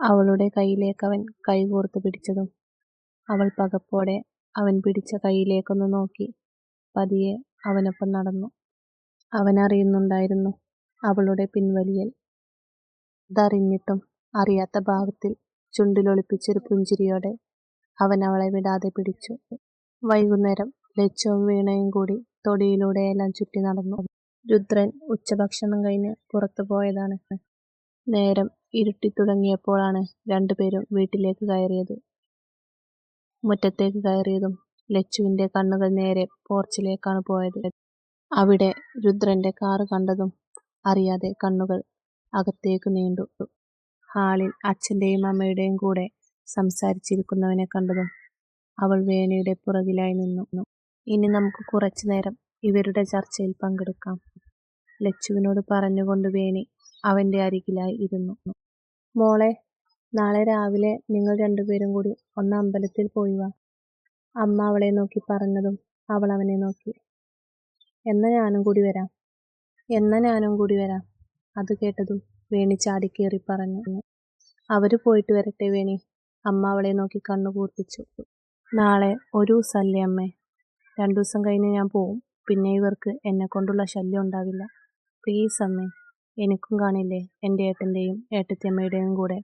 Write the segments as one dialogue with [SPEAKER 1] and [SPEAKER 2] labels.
[SPEAKER 1] അവളുടെ കൈയിലേക്കവൻ കൈകോർത്ത് പിടിച്ചതും അവൾ പകപ്പോടെ അവൻ പിടിച്ച കൈയിലേക്കൊന്ന് നോക്കി. പതിയെ അവനൊപ്പം നടന്നു. അവനറിയുന്നുണ്ടായിരുന്നു അവളുടെ പിൻവലിയൽ. അതറിഞ്ഞിട്ടും അറിയാത്ത ഭാവത്തിൽ ചുണ്ടിലൊളിപ്പിച്ചൊരു പുഞ്ചിരിയോടെ അവൻ അവളെ വിടാതെ പിടിച്ചു. വൈകുന്നേരം ലച്ചവും വീണയും കൂടി തൊടിയിലൂടെയെല്ലാം ചുറ്റി നടന്നു. രുദ്രൻ ഉച്ചഭക്ഷണം കഴിഞ്ഞ് പുറത്തു പോയതാണ്. നേരം ഇരുട്ടിത്തുടങ്ങിയപ്പോഴാണ് രണ്ടുപേരും വീട്ടിലേക്ക് കയറിയത്. മുറ്റത്തേക്ക് കയറിയതും ലച്ചുവിന്റെ കണ്ണുകൾ നേരെ പോർച്ചിലേക്കാണ് പോയത്. അവിടെ രുദ്രന്റെ കാറ് കണ്ടതും അറിയാതെ കണ്ണുകൾ അകത്തേക്ക് നീണ്ടു. ഹാളിൽ അച്ഛന്റെയും അമ്മയുടെയും കൂടെ സംസാരിച്ചിരിക്കുന്നവനെ കണ്ടതും അവൾ വേനയുടെ പുറകിലായി നിന്നു. ഇനി നമുക്ക് കുറച്ചു നേരം ഇവരുടെ ചർച്ചയിൽ പങ്കെടുക്കാം ലച്ചുവിനോട് പറഞ്ഞുകൊണ്ട് വേണി അവന്റെ അരികിലായി ഇരുന്നു. മോളെ നാളെ രാവിലെ നിങ്ങൾ രണ്ടുപേരും കൂടി ഒന്ന് അമ്പലത്തിൽ പോയി വാ. അമ്മ അവളെ നോക്കി പറഞ്ഞതും അവൾ അവനെ നോക്കി. എന്നാ ഞാനും കൂടി വരാം. എന്നാ ഞാനും കൂടി വരാം. അത് കേട്ടതും വേണി ചാടിക്കേറി പറഞ്ഞു. അവർ പോയിട്ട് വരട്ടെ വേണി. അമ്മ അവളെ നോക്കി കണ്ണു കൂർപ്പിച്ചു. നാളെ ഒരു ദിവസമല്ലേ അമ്മേ? രണ്ടു ദിവസം കഴിഞ്ഞ് ഞാൻ പോവും. പിന്നെ ഇവർക്ക് എന്നെ കൊണ്ടുള്ള ശല്യം ഉണ്ടാവില്ല. പ്ലീസ് അമ്മേ. എനിക്കും കാണില്ലേ എന്റെ ഏട്ടന്റെയും ഏട്ടത്തിയമ്മയുടെയും കൂടെ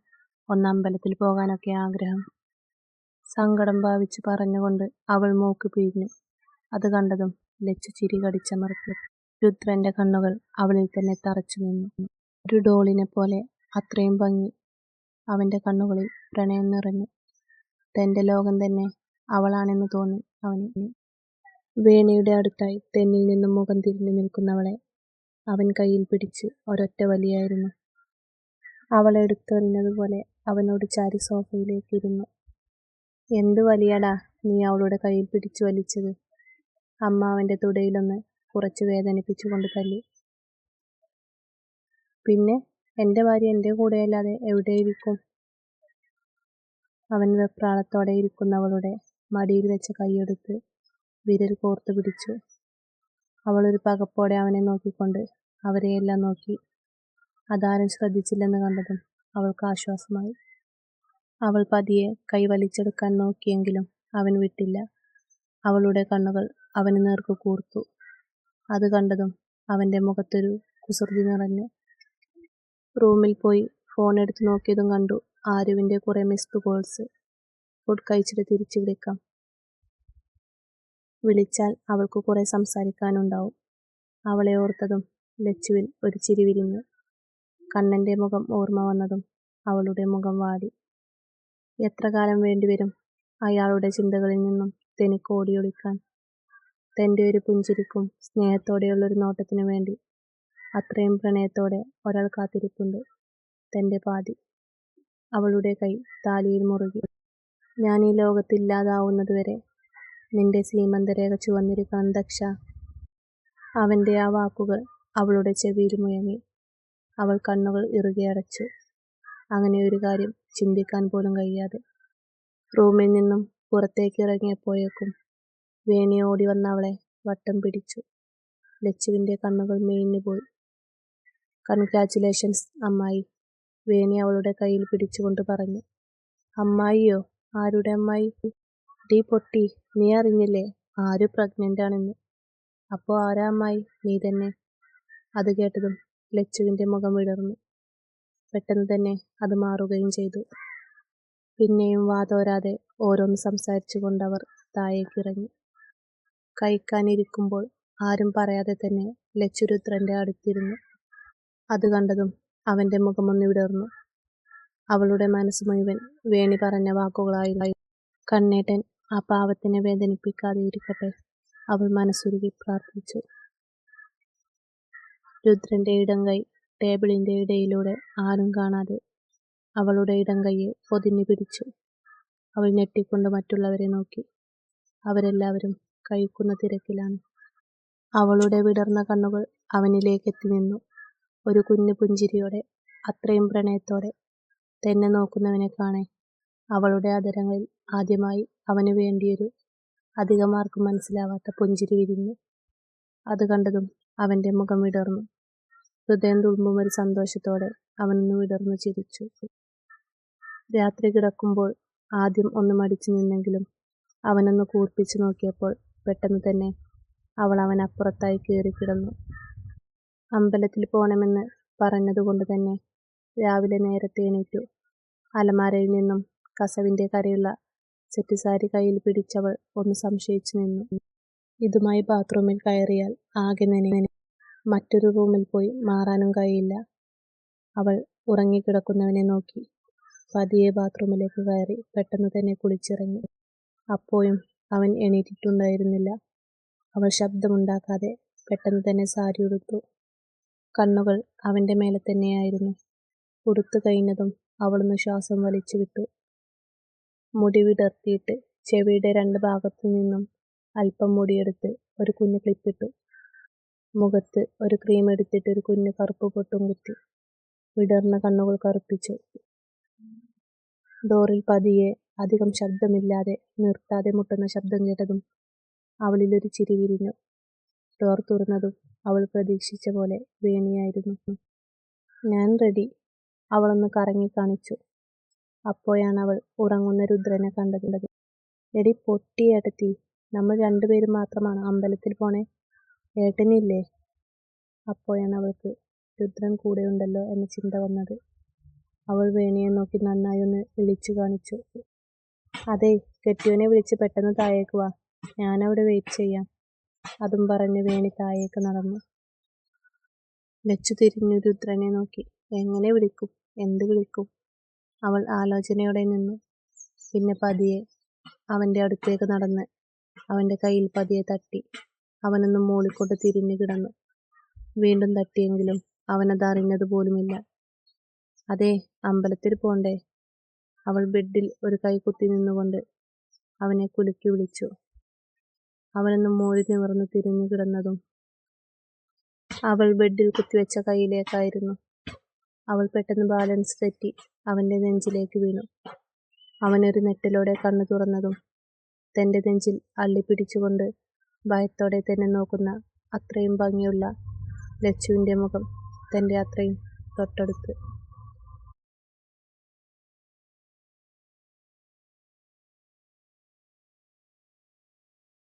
[SPEAKER 1] ഒന്ന് അമ്പലത്തിൽ പോകാനൊക്കെ ആഗ്രഹം. സങ്കടം ഭാവിച്ച് പറഞ്ഞുകൊണ്ട് അവൾ മൂക്ക് പിഴിഞ്ഞു. അത് കണ്ടതും ലച്ചു ചിരി കടിച്ചമർത്തി. രുദ്രന്റെ കണ്ണുകൾ അവളിൽ തന്നെ തറച്ചു നിന്നു. ഒരു ഡോളിനെ പോലെ അത്രയും ഭംഗി അവന്റെ കണ്ണുകളിൽ പ്രണയം നിറഞ്ഞു. തന്റെ ലോകം തന്നെ അവളാണെന്ന് തോന്നി അവന്. വേണിയുടെ അടുത്തായി തെന്നിൽ നിന്നും മുഖം തിരിഞ്ഞു നിൽക്കുന്നവളെ അവൻ കയ്യിൽ പിടിച്ച് ഒരൊറ്റ വലിയായിരുന്നു. അവളെ എടുത്തെറിഞ്ഞതുപോലെ അവനോട് ചാരി സോഫയിലേക്ക് ഇരുന്നു. എന്ത് വലിയടാ നീ അവളുടെ കയ്യിൽ പിടിച്ചു വലിച്ചത്? അമ്മ അവന്റെ തുടയിലൊന്ന് കുറച്ച് വേദനിപ്പിച്ചുകൊണ്ട് തല്ലി. പിന്നെ എന്റെ ഭാര്യ എന്റെ കൂടെയല്ലാതെ എവിടെയിരിക്കും അവൻ വെപ്രാളത്തോടെ ഇരിക്കുന്നവളുടെ മടിയിൽ വെച്ച കൈയെടുത്ത് വിരൽ കോർത്തു പിടിച്ചു. അവളൊരു പകപ്പോടെ അവനെ നോക്കിക്കൊണ്ട് അവരെയെല്ലാം നോക്കി. അതാരും ശ്രദ്ധിച്ചില്ലെന്ന് കണ്ടതും അവൾക്ക് ആശ്വാസമായി. അവൾ പതിയെ കൈ വലിച്ചെടുക്കാൻ നോക്കിയെങ്കിലും അവൻ വിട്ടില്ല. അവളുടെ കണ്ണുകൾ അവന് നേർക്ക് കൂർത്തു. അത് കണ്ടതും അവന്റെ മുഖത്തൊരു കുസൃതി നിറഞ്ഞു. റൂമിൽ പോയി ഫോൺ എടുത്ത് നോക്കിയതും കണ്ടു ആരുവിന്റെ കുറേ മിസ്ഡ് കോൾസ് ഫുഡ് കഴിച്ചിട്ട് തിരിച്ചു വിളിക്കാം. വിളിച്ചാൽ അവൾക്ക് കുറെ സംസാരിക്കാനുണ്ടാവും. അവളെ ഓർത്തതും ലച്ചുവിൽ ഒരു ചിരി വിരിഞ്ഞു. കണ്ണന്റെ മുഖം ഓർമ്മ വന്നതും അവളുടെ മുഖം വാടി. എത്ര കാലം വേണ്ടിവരും അയാളുടെ ചിന്തകളിൽ നിന്നും തനിക്ക് ഓടിയൊളിക്കാൻ? തന്റെ ഒരു പുഞ്ചിരിക്കും സ്നേഹത്തോടെയുള്ളൊരു നോട്ടത്തിനു വേണ്ടി അത്രയും പ്രണയത്തോടെ ഒരാൾ കാത്തിരിപ്പുണ്ട് തന്റെ പാതി. അവളുടെ കൈ താലിയിൽ മുറുകി. ഞാൻ ഈ ലോകത്തില്ലാതാവുന്നത് വരെ നിന്റെ സീമന്തരേഖ ചുവന്നിരിക്കണം ദക്ഷ അവന്റെ ആ വാക്കുകൾ അവളുടെ ചെവിയിൽ മുഴങ്ങി. അവൾ കണ്ണുകൾ ഇറുകെ അടച്ചു. അങ്ങനെ ഒരു കാര്യം ചിന്തിക്കാൻ പോലും കഴിയാതെ. റൂമിൽ നിന്നും പുറത്തേക്ക് ഇറങ്ങിയപ്പോഴേക്കും വേണി ഓടി വന്ന അവളെ വട്ടം പിടിച്ചു. ലച്ചുവിന്റെ കണ്ണുകൾ മേഞ്ഞുപോയി കൺഗ്രാറ്റുലേഷൻസ് അമ്മായി വേണി അവളുടെ കയ്യിൽ പിടിച്ചുകൊണ്ട് പറഞ്ഞു. അമ്മായിയോ? ആരുടെ അമ്മായി? ഡീ പൊട്ടി. നീ അറിഞ്ഞില്ലേ? ആര് പ്രഗ്നന്റ് ആണെന്ന്. അപ്പോ ആരാ അമ്മായി? നീ തന്നെ. അത് കേട്ടതും ലച്ചുവിന്റെ മുഖം വിടർന്നു. പെട്ടെന്ന് തന്നെ അത് മാറുകയും ചെയ്തു. പിന്നെയും വാതോരാതെ ഓരോന്ന് സംസാരിച്ചുകൊണ്ടവർ താഴേക്കിറങ്ങി കഴിക്കാനിരിക്കുമ്പോൾ ആരും പറയാതെ തന്നെ ലച്ചുരുദ്രന്റെ അടുത്തിരുന്നു. അത് കണ്ടതും അവന്റെ മുഖമൊന്ന് വിടർന്നു. അവളുടെ മനസ്സ് മുഴുവൻ വേണി പറഞ്ഞ വാക്കുകളായി. കണ്ണേട്ടൻ ആ പാവത്തിനെ വേദനിപ്പിക്കാതെ ഇരിക്കട്ടെ. അവൾ മനസ്സുരുകി പ്രാർത്ഥിച്ചു. രുദ്രന്റെ ഇടംകൈ ടേബിളിന്റെ ഇടയിലൂടെ ആരും കാണാതെ അവളുടെ ഇടംകൈയെ പൊതിഞ്ഞു പിടിച്ചു. അവൾ ഞെട്ടിക്കൊണ്ട് മറ്റുള്ളവരെ നോക്കി. അവരെല്ലാവരും കഴിക്കുന്ന തിരക്കിലാണ്. അവളുടെ വിടർന്ന കണ്ണുകൾ അവനിലേക്ക് എത്തി നിന്നു. ഒരു കുഞ്ഞു പുഞ്ചിരിയോടെ അത്രയും പ്രണയത്തോടെ തന്നെ നോക്കുന്നവനെ കാണേ. അവളുടെ അതരങ്ങളിൽ ആദ്യമായി അവന് വേണ്ടിയൊരു അധികമാർക്കും മനസ്സിലാവാത്ത പുഞ്ചിരി വിരിഞ്ഞു അത് കണ്ടതും അവന്റെ മുഖം വിടർന്നു. ഹൃദയം തുളുമ്പും ഒരു സന്തോഷത്തോടെ അവനൊന്ന് വിടർന്നു ചിരിച്ചു. രാത്രി കിടക്കുമ്പോൾ ആദ്യം ഒന്ന് മടിച്ചു നിന്നെങ്കിലും അവനൊന്ന് കൂർപ്പിച്ചു നോക്കിയപ്പോൾ പെട്ടെന്ന് തന്നെ അവൾ അവൻ അപ്പുറത്തായി കയറി കിടന്നു. അമ്പലത്തിൽ പോകണമെന്ന് പറഞ്ഞതുകൊണ്ട് തന്നെ രാവിലെ നേരത്തെ എണീറ്റു. അലമാരയിൽ നിന്നും കസവിന്റെ കരയുള്ള സെറ്റ് സാരി കയ്യിൽ പിടിച്ചവൾ ഒന്ന് സംശയിച്ചു നിന്നു. ഇതുമായി ബാത്റൂമിൽ കയറിയാൽ ആകെ നനയും. മറ്റൊരു റൂമിൽ പോയി മാറാനും കഴിയില്ല. അവൾ ഉറങ്ങിക്കിടക്കുന്നവനെ നോക്കി പതിയെ ബാത്റൂമിലേക്ക് കയറി പെട്ടെന്ന് തന്നെ കുളിച്ചിറങ്ങി. അപ്പോഴും അവൻ എണീറ്റിട്ടുണ്ടായിരുന്നില്ല. അവൾ ശബ്ദമുണ്ടാക്കാതെ പെട്ടെന്ന് തന്നെ സാരി ഉടുത്തു. കണ്ണുകൾ അവന്റെ മേലെ തന്നെയായിരുന്നു. ഉടുത്തു കഴിഞ്ഞതും അവളൊന്ന് ശ്വാസം വലിച്ചു വിട്ടു. മുടി വിടർത്തിയിട്ട് ചെവിയുടെ രണ്ട് ഭാഗത്തു നിന്നും അല്പം മുടിയെടുത്ത് ഒരു കുഞ്ഞു ക്ലിപ്പിട്ടു. മുഖത്ത് ഒരു ക്രീം എടുത്തിട്ട് ഒരു കുഞ്ഞു കറുപ്പ് പൊട്ടും കുത്തി. വിടർന്ന കണ്ണുകൾ കറുപ്പിച്ചു. ഡോറിൽ പതിയെ അധികം ശബ്ദമില്ലാതെ നിർത്താതെ മുട്ടുന്ന ശബ്ദം കേട്ടതും അവളിലൊരു ചിരി വിരിഞ്ഞു. ഡോർ തുറന്നതും അവൾ പ്രതീക്ഷിച്ച പോലെ വേണിയായിരുന്നു. ഞാൻ റെഡി. അവളൊന്ന് കറങ്ങിക്കാണിച്ചു. അപ്പോഴാണവൾ ഉറങ്ങുന്ന രുദ്രനെ കണ്ടത്. എടി പൊട്ടി ഏട്ടത്തി, നമ്മൾ രണ്ടുപേരും മാത്രമാണ് അമ്പലത്തിൽ പോണേ? ഏട്ടനില്ലേ? അപ്പോഴാണ് അവൾക്ക് രുദ്രൻ കൂടെ ഉണ്ടല്ലോ എന്ന ചിന്ത വന്നത്. അവൾ വേണിയെ നോക്കി നന്നായി ഒന്ന് വിളിച്ചു കാണിച്ചു. അതെ കെട്ടിയോനെ വിളിച്ച് പെട്ടെന്ന് താഴേക്ക് വാ. ഞാനവിടെ വെയിറ്റ് ചെയ്യാം. അതും പറഞ്ഞ് വേണി താഴേക്ക് നടന്നു. ലച്ചു തിരിഞ്ഞു രുദ്രനെ നോക്കി. എങ്ങനെ വിളിക്കും? എന്ത് വിളിക്കും? അവൾ ആലോചനയോടെ നിന്നു. പിന്നെ പതിയെ അവന്റെ അടുത്തേക്ക് നടന്ന് അവന്റെ കയ്യിൽ പതിയെ തട്ടി. അവനൊന്ന് മൂളിക്കൊണ്ട് തിരിഞ്ഞു കിടന്നു. വീണ്ടും തട്ടിയെങ്കിലും അവനത് അറിഞ്ഞത് പോലുമില്ല. അതേ അമ്പലത്തിൽ പോണ്ടേ? അവൾ ബെഡിൽ ഒരു കൈ കുത്തി നിന്നുകൊണ്ട് അവനെ കുലുക്കി വിളിച്ചു. അവനൊന്ന് മൂളി നിവർന്ന് തിരിഞ്ഞു കിടന്നതും അവൾ ബെഡിൽ കുത്തിവെച്ച കൈയിലേക്കായിരുന്നു. അവൾ പെട്ടെന്ന് ബാലൻസ് തെറ്റി അവന്റെ നെഞ്ചിലേക്ക് വീണു. അവനൊരു ഞെട്ടലോടെ കണ്ണു തുറന്നതും തന്റെ നെഞ്ചിൽ അള്ളിപ്പിടിച്ചുകൊണ്ട് ഭയത്തോടെ തന്നെ നോക്കുന്ന അത്രയും ഭംഗിയുള്ള ലച്ചുവിന്റെ മുഖം തന്റെ അത്രയും തൊട്ടടുത്ത്